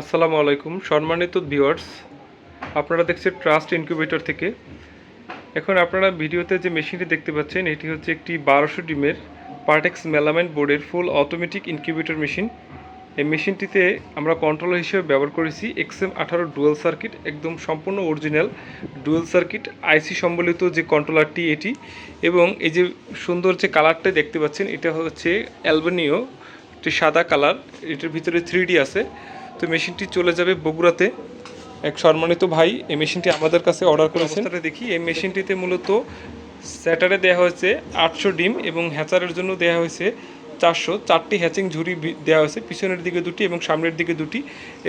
আসসালামু আলাইকুম, সম্মানিত ভিউয়ার্স। আপনারা দেখছেন ট্রাস্ট ইনকিউবেটর থেকে। এখন আপনারা ভিডিওতে যে মেশিনটি দেখতে পাচ্ছেন, এটি হচ্ছে একটি বারোশো ডিমের পার্টেক্স মেলামেন্ট বোর্ডের ফুল অটোমেটিক ইনকিউবেটর মেশিন এই মেশিনটিতে আমরা কন্ট্রোলার হিসেবে ব্যবহার করেছি এক্সএম আঠারো ডুয়েল সার্কিট একদম সম্পূর্ণ অরিজিনাল ডুয়েল সার্কিট আইসি সম্বলিত যে কন্ট্রোলারটি এটি। এবং এই যে সুন্দর যে কালারটা দেখতে পাচ্ছেন, এটা হচ্ছে অ্যালবেনিও একটি সাদা কালার এটার ভিতরে থ্রি আছে। তো মেশিনটি চলে যাবে বগুড়াতে। এক সম্মানিত ভাই এই মেশিনটি আমাদের কাছে অর্ডার করেছেন। দেখি এই মেশিনটিতে মূলত স্যাটারে দেওয়া হয়েছে আটশো ডিম এবং হ্যাচারের জন্য দেওয়া হয়েছে চারশো। চারটি হ্যাচিং ঝুড়ি দেওয়া হয়েছে পিছনের দিকে দুটি এবং সামনের দিকে দুটি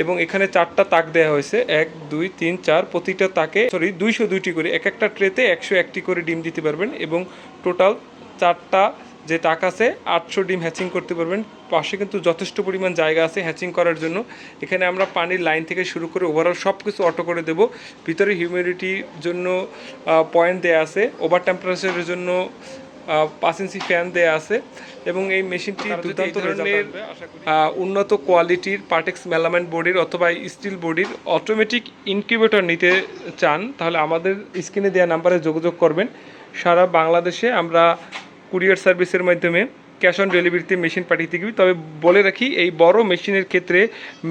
এবং এখানে চারটা তাক দেওয়া হয়েছে। এক দুই তিন চার প্রতিটা তাকে সরি দুইশো দুইটি করে এক একটা ট্রেতে একশো একটি করে ডিম দিতে পারবেন এবং টোটাল চারটা যে তাক আছে আটশো ডিম হ্যাচিং করতে পারবেন। পাশে কিন্তু যথেষ্ট পরিমাণ জায়গা আছে হ্যাচিং করার জন্য। এখানে আমরা পানির লাইন থেকে শুরু করে ওভারঅল সব কিছু অটো করে দেব। ভিতরে হিউমিডিটির জন্য পয়েন্ট দেয়া আছে। ওভার টেম্পারেচারের জন্য পাঁচ ইঞ্চি ফ্যান দেয়া আছে। এবং এই মেশিনটি দুর্দান্ত ধরনের উন্নত কোয়ালিটির পার্টেক্স মেলামেন্ট বডির অথবা স্টিল বডির অটোমেটিক ইনকিউবেটর নিতে চান তাহলে আমাদের স্ক্রিনে দেওয়া নাম্বারে যোগাযোগ করবেন। সারা বাংলাদেশে আমরা কুরিয়ার সার্ভিসের মাধ্যমে ক্যাশ অন ডেলিভারিতে মেশিন পাঠিয়ে থাকি তবে বলে রাখি, এই বড় মেশিনের ক্ষেত্রে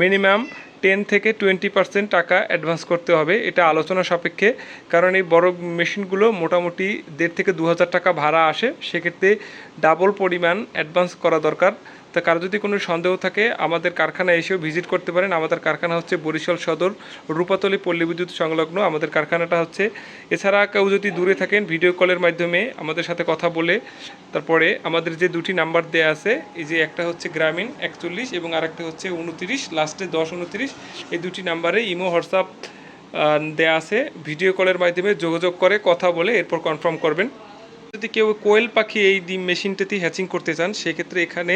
মিনিমাম টেন থেকে টোয়েন্টি পার্সেন্ট টাকা অ্যাডভান্স করতে হবে। এটা আলোচনা সাপেক্ষে, কারণ এই বড় মেশিনগুলো মোটামুটি দেড় থেকে দু হাজার টাকা ভাড়া আসে। সেক্ষেত্রে ডাবল পরিমাণ অ্যাডভান্স করা দরকার। তা কারও যদি কোনো সন্দেহ থাকে, আমাদের কারখানায় এসেও ভিজিট করতে পারেন। আমাদের কারখানা হচ্ছে বরিশাল সদর, রূপাতলী পল্লী বিদ্যুৎ সংলগ্ন। আমাদের কারখানাটা হচ্ছে, এছাড়া কেউ যদি দূরে থাকেন ভিডিও কলের মাধ্যমে আমাদের সাথে কথা বলে, তারপরে আমাদের যে দুটি নাম্বার দেয়া আছে, এই যে একটা হচ্ছে গ্রামীণ একচল্লিশ এবং আরেকটা হচ্ছে উনতিরিশ লাস্টে দশ উনতিরিশ, এই দুটি নাম্বারে ইমো, হোয়াটসঅ্যাপ দেয়া আছে। ভিডিও কলের মাধ্যমে যোগাযোগ করে, কথা বলে, এরপর কনফার্ম করবেন। যদি কেউ কোয়েল পাখি এই ডিম মেশিনটাতে হ্যাচিং করতে চান, সেক্ষেত্রে এখানে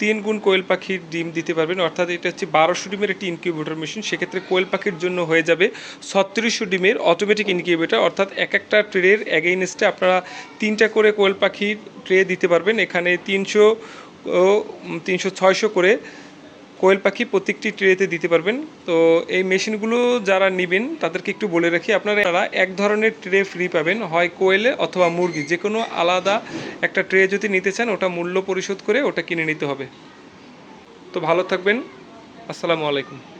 তিন গুণ কোয়েল পাখির ডিম দিতে পারবেন। অর্থাৎ এটা হচ্ছে বারোশো ডিমের একটি ইনকিউবেটর মেশিন সেক্ষেত্রে কোয়েল পাখির জন্য হয়ে যাবে ছত্রিশশো ডিমের অটোমেটিক ইনকিউবেটর অর্থাৎ এক একটা ট্রের অ্যাগেইনস্টে আপনারা তিনটা করে কোয়েল পাখির ট্রে দিতে পারবেন। এখানে তিনশো ও তিনশো ছয়শো করে কোয়েল পাখি প্রত্যেকটি ট্রেতে দিতে পারবেন। তো এই মেশিনগুলো যারা নেবেন, তাদেরকে একটু বলে রাখি, আপনারা এক ধরনের ট্রে ফ্রি পাবেন। হয় কোয়েলে অথবা মুরগি যে কোনো আলাদা একটা ট্রে যদি নিতে চান, ওটা মূল্য পরিশোধ করে ওটা কিনে নিতে হবে। তো ভালো থাকবেন। আসসালামু আলাইকুম।